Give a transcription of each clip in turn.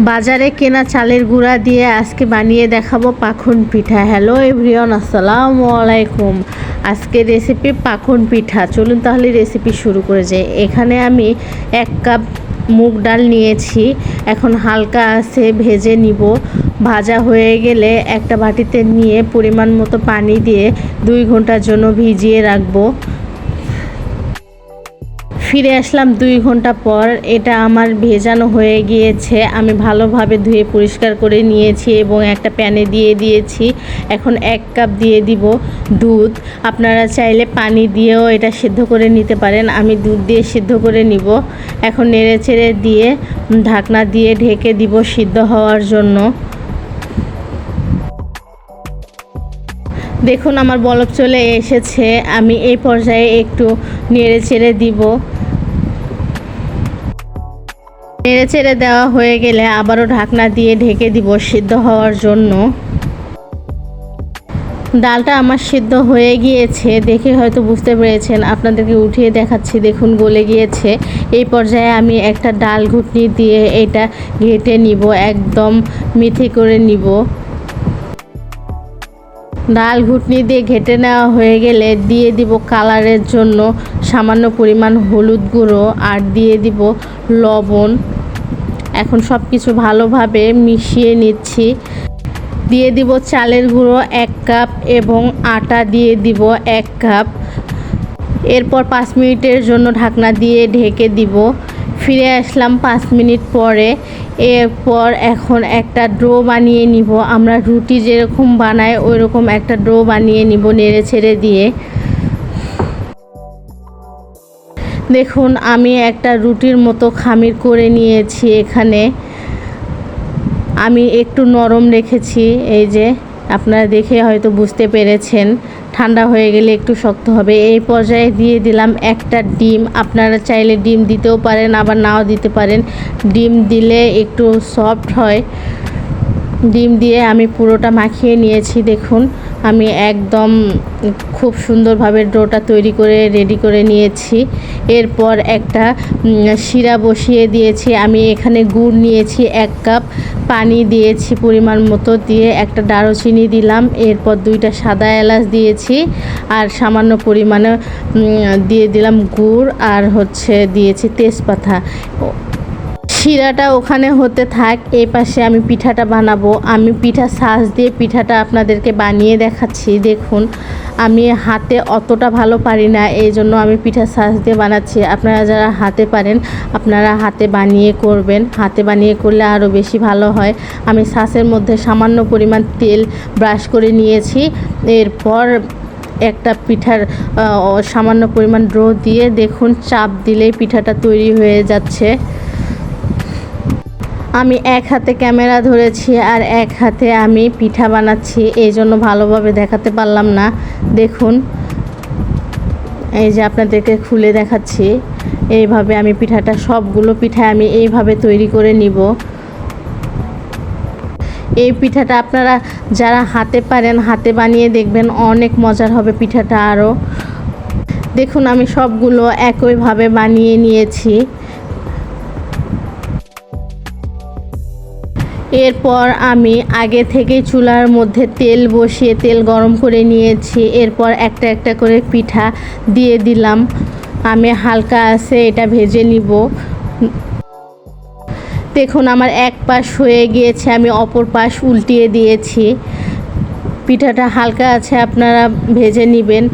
বাজারে কেনা চালের গুঁড়া দিয়ে আজকে বানিয়ে দেখাবো পাখন পিঠা। হ্যালো এভরিওয়ান আসসালামু আলাইকুম। আজকে রেসিপি পাখন পিঠা। চলুন তাহলে রেসিপি শুরু করে যাই। এখানে আমি এক কাপ মুগ ডাল নিয়েছি। এখন হালকা আছে, ভেজে নিব। ভাজা হয়ে গেলে একটা বাটিতে নিয়ে পরিমাণ মতো পানি দিয়ে দুই ঘণ্টার জন্য ভিজিয়ে রাখব। ফিরে আসলাম দুই ঘণ্টা পর। এটা আমার ভেজানো হয়ে গিয়েছে। আমি ভালোভাবে ধুয়ে পরিষ্কার করে নিয়েছি এবং একটা প্যানে দিয়ে দিয়েছি। এখন এক কাপ দিয়ে দিব দুধ। আপনারা চাইলে পানি দিয়েও এটা সিদ্ধ করে নিতে পারেন। আমি দুধ দিয়ে সিদ্ধ করে নিব। এখন নেড়ে চেড়ে দিয়ে ঢাকনা দিয়ে ঢেকে দিব সিদ্ধ হওয়ার জন্য। দেখুন, আমার বলক চলে এসেছে। আমি এই পর্যায়ে একটু নেড়ে চেড়ে দিব। নেড়ে চেড়ে দেওয়া হয়ে গেলে আবারও ঢাকনা দিয়ে ঢেকে দিব সিদ্ধ হওয়ার জন্য। ডালটা আমার সিদ্ধ হয়ে গিয়েছে, দেখে হয়তো বুঝতে পেরেছেন। আপনাদেরকে উঠিয়ে দেখাচ্ছি, দেখুন গলে গিয়েছে। এই পর্যায়ে আমি একটা ডাল ঘুটনি দিয়ে এটা ঘেটে নিব, একদম মিথি করে নিব। ডাল ঘুটনি দিয়ে ঘেটে নেওয়া হয়ে গেলে দিয়ে দিব কালারের জন্য সামান্য পরিমাণ হলুদ গুঁড়ো আর দিয়ে দিব লবণ। এখন সব কিছু ভালোভাবে মিশিয়ে নিচ্ছি। দিয়ে দিব চালের গুঁড়ো এক কাপ এবং আটা দিয়ে দিব এক কাপ। এরপর পাঁচ মিনিটের জন্য ঢাকনা দিয়ে ঢেকে দিব। ফিরে আসলাম পাঁচ মিনিট পরে। এরপর এখন একটা ড্রো বানিয়ে নিব। আমরা রুটি যেরকম বানাই ওই রকম একটা ড্রো বানিয়ে নিব নেড়ে ছেড়ে দিয়ে। দেখুন, আমি একটা রুটির মতো খামির করে নিয়েছি এখানে। আমি একটু নরম রেখেছি, এই যে আপনারা দেখে হয়তো বুঝতে পেরেছেন। ঠান্ডা হয়ে গেলে একটু শক্ত হবে। এই পর্যায়ে দিয়ে দিলাম একটা ডিম। আপনারা চাইলে ডিম দিতেও পারেন, আবার নাও দিতে পারেন। ডিম দিলে একটু সফট হয়। ডিম দিয়ে আমি পুরোটা মাখিয়ে নিয়েছি, দেখুন। আমি একদম খুব সুন্দরভাবে ডোটা তৈরি করে রেডি করে নিয়েছি। এরপর একটা শিরা বসিয়ে দিয়েছি। আমি এখানে গুড় নিয়েছি, এক কাপ পানি দিয়েছি পরিমাণ মতো দিয়ে, একটা দারুচিনি দিলাম। এরপর দুইটা সাদা এলাচ দিয়েছি আর সামান্য পরিমাণে দিয়ে দিলাম গুড় আর হচ্ছে দিয়েছি তেজপাতা। শিরাটা ওখানে হতে থাক, এই পাশে আমি পিঠাটা বানাবো। আমি পিঠা সাজ দিয়ে পিঠাটা আপনাদেরকে বানিয়ে দেখাচ্ছি, দেখুন। আমি হাতে অতটা ভালো পারি না, এই জন্য আমি পিঠা সাজ দিয়ে বানাচ্ছি। আপনারা যারা হাতে পারেন, আপনারা হাতে বানিয়ে করবেন। হাতে বানিয়ে করলে আরও বেশি ভালো হয়। আমি সাসের মধ্যে সামান্য পরিমাণ তেল ব্রাশ করে নিয়েছি। এরপর একটা পিঠার সামান্য পরিমাণ ড্রো দিয়ে দেখুন, চাপ দিলেই পিঠাটা তৈরি হয়ে যাচ্ছে। আমি এক হাতে ক্যামেরা ধরেছি আর এক হাতে আমি পিঠা বানাচ্ছি। এই জন্য ভালোভাবে দেখাতে পারলাম না। দেখুন, এই যে আপনাদেরকে খুলে দেখাচ্ছি। এইভাবে আমি পিঠাটা, সবগুলো পিঠা আমি এইভাবে তৈরি করে নিব। এই পিঠাটা আপনারা যারা হাতে পারেন, হাতে বানিয়ে দেখবেন অনেক মজার হবে পিঠাটা আরও। দেখুন, আমি সবগুলো একইভাবে বানিয়ে নিয়েছি। এরপর আমি আগে থেকে চুলার মধ্যে তেল বসিয়ে তেল গরম করে নিয়েছি। এরপর একটা একটা করে পিঠা দিয়ে দিলাম। আমি হালকা আছে, এটা ভেজে নিব। দেখুন, আমার এক পাশ হয়ে গিয়েছে, আমি অপর পাশ উল্টিয়ে দিয়েছি। পিঠাটা হালকা আছে, আপনারা ভেজে নেবেন।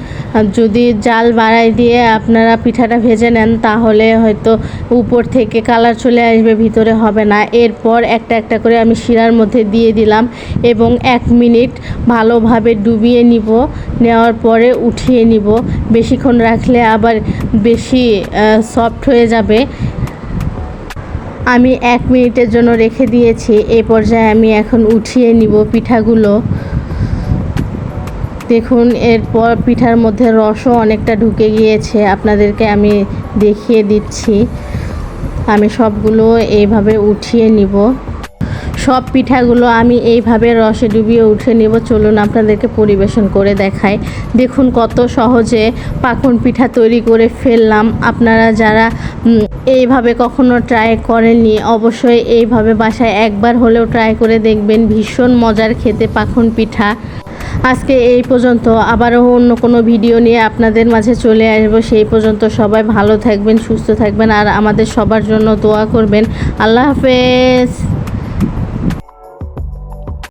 যদি জাল বাড়াই দিয়ে আপনারা পিঠাটা ভেজে নেন, তাহলে হয়তো উপর থেকে কালার চলে আসবে, ভিতরে হবে না। এরপর একটা একটা করে আমি শিরার মধ্যে দিয়ে দিলাম এবং এক মিনিট ভালোভাবে ডুবিয়ে নিব। নেওয়ার পরে উঠিয়ে নিব। বেশিক্ষণ রাখলে আবার বেশি সফট হয়ে যাবে। আমি এক মিনিটের জন্য রেখে দিয়েছি। এ পর্যায়ে আমি এখন উঠিয়ে নিব পিঠাগুলো। দেখুন, এরপর পিঠার মধ্যে রসও অনেকটা ঢুকে গিয়েছে। আপনাদেরকে আমি দেখিয়ে দিচ্ছি। আমি সবগুলো এইভাবে উঠিয়ে নিব। সব পিঠাগুলো আমি এইভাবে রসে ডুবিয়ে উঠে নেব। চলুন আপনাদেরকে পরিবেশন করে দেখাই। দেখুন কত সহজে পাকন পিঠা তৈরি করে ফেললাম। আপনারা যারা এইভাবে কখনো ট্রাই করেননি, অবশ্যই এইভাবে বাসায় একবার হলেও ট্রাই করে দেখবেন। ভীষণ মজার খেতে পাখন পিঠা। আজকে এই পর্যন্ত। আবারও অন্য কোনো ভিডিও নিয়ে আপনাদের মাঝে চলে আসব। সেই পর্যন্ত সবাই ভালো থাকবেন, সুস্থ থাকবেন, আর আমাদের সবার জন্য দোয়া করবেন। আল্লাহ হাফেজ।